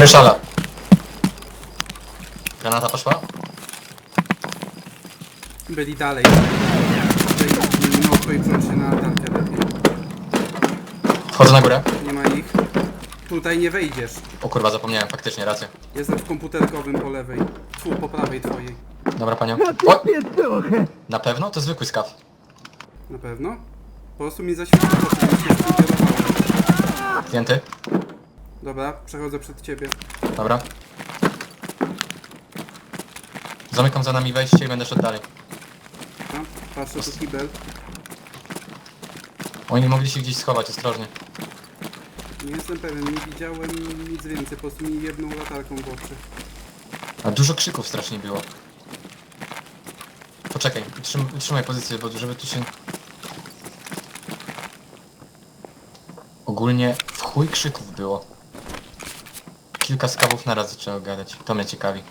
Ryszala. Granata poszła? Byli dalej. Się na lepiej. Wchodzę na górę. Nie ma ich. Tutaj nie wejdziesz. O kurwa, zapomniałem, faktycznie, rację. Jestem w komputerkowym po lewej. Fu, po prawej twojej. Dobra, panią. O! Na pewno? To zwykły skaw. Na pewno? Po prostu mi zaświeciło, że mi się skierowałem. Zdjęty. Dobra, przechodzę przed ciebie. Dobra. Zamykam za nami wejście i będę szedł dalej. Patrzę tu kibel. Oni mogli się gdzieś schować, ostrożnie. Nie jestem pewien, nie widziałem nic więcej, po prostu mi jedną latarką w oczy. A dużo krzyków strasznie było. Poczekaj, utrzym, utrzymaj pozycję, bo żeby tu się... Ogólnie w chuj krzyków było. Kilka skawów na raz zaczęło gadać. To mnie ciekawi.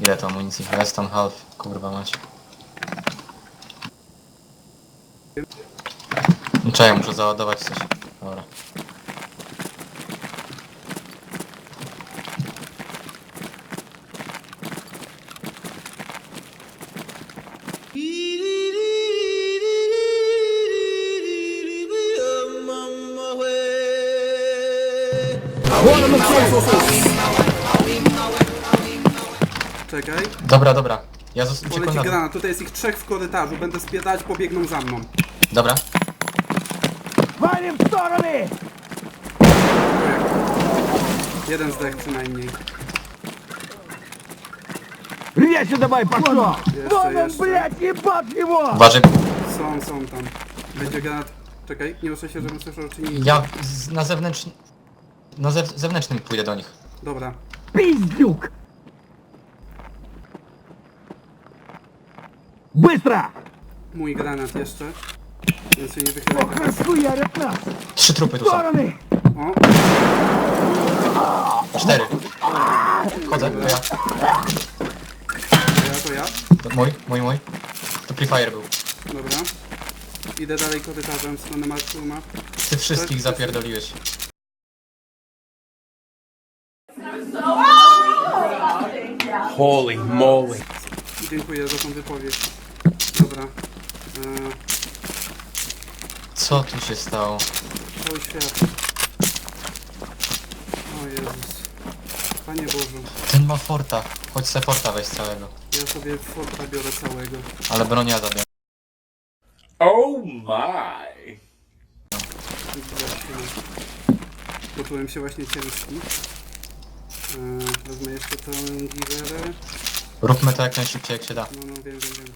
Ile to amunicji? Less than half. Kurwa macie. Czekaj, muszę załadować coś. Dobra. Czekaj. Dobra, dobra. Ja zos- uciekłem Poleci na dół. granat, tutaj jest ich trzech w korytarzu, będę spierdać, pobiegną za mną. Dobra. Валим в стороны! Jeden zdech przynajmniej. Резче давай, пошло! Jeszcze, Вон он, jeszcze. блядь, ебать его! Uważaj. Są, są tam. Będzie granat. Czekaj, nie ruszę się, żebym słyszał czy nie. Ja z, na zewnętrznym... Na zew zewnętrznym pójdę do nich. Dobra. Пиздюк! Быстро! Mój granat jeszcze. Więc się nie wychylaj. Ох, расхуярят нас! Trzy trupy В tu są. стороны! O, Cztery. Chodzę, to ja. to ja, to ja. To mój, mój, mój. To Free Fire był. Dobra. Idę dalej korytarzem w stronę Markuma. Ty wszystkich zapierdoliłeś. Holy moly. Dziękuję za tą wypowiedź. Dobra. Eee, Co tu się stało? cały świat. O Jezus. Panie Bożu. Ten ma forta. Chodź se forta weź całego. Ja sobie forta biorę całego. Ale bronia zabiorę. Oh my. Poczułem się właśnie ciężki. Eee, wezmę jeszcze tą giwerę. Róbmy to jak najszybciej jak się da. No, no, wiem, wiem, wiem.